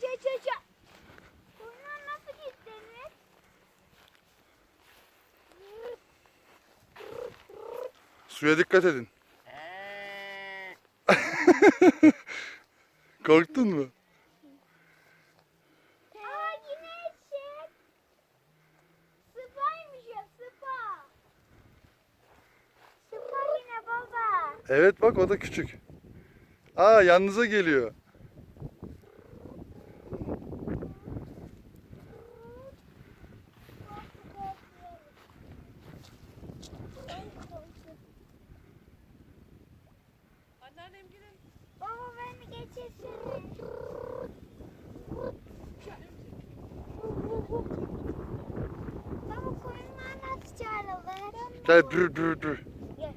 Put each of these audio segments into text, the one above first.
ça ça ça. Bunlar nasıl gittiniz? Suya dikkat edin. Korktun mu? Aa yine eşek. Sıpaymış ya sıpa. Sıpa yine baba. Evet bak o da küçük. Aa yanınıza geliyor. Baba beni geçirsene. Baba koyunlar nasıl? Gel dur dur dur. Gel.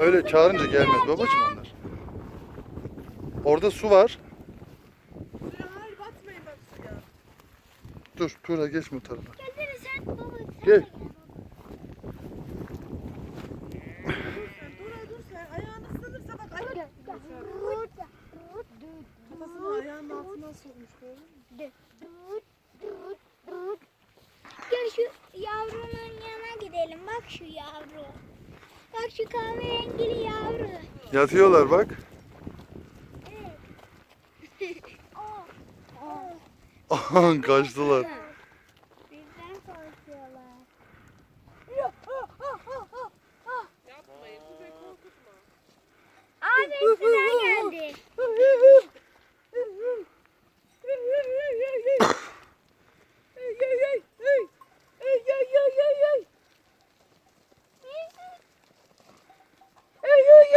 Öyle çağırınca gelmez babacığım onlar. Orada su var. Dur Tuğra geçme o tarafa. Gel. de Sen dur dur sen ayağını ıslanırsa bak ay. Gel. Kafasını ayağının altına sokmuş böyle. Gel şu yavrunun yanına gidelim. Bak şu yavru. Bak şu kahverengili yavru. Yatıyorlar bak. Kaçtılar.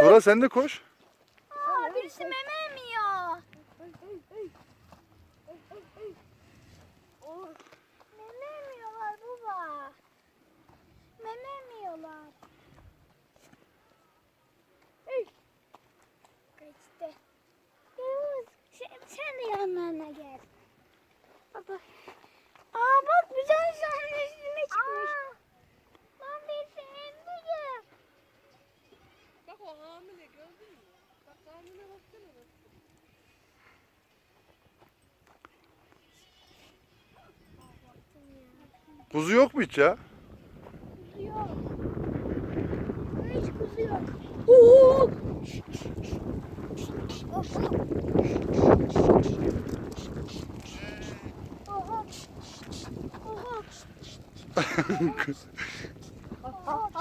Tuğra sen de koş. Aa, birisi meme emiyor. Meme emiyorlar baba. Meme emiyorlar. Kaçtı. Yavuz sen, sen de yanlarına gel. Baba. Aa bak bir tane sahne üstüne çıkmış. Ben birisi emiyor. Bak o hamile gördün mü? Bak hamile baksana bak. Kuzu yok mu hiç ya? Yok. Hiç kuzu yok. Oo! Oha. Oha.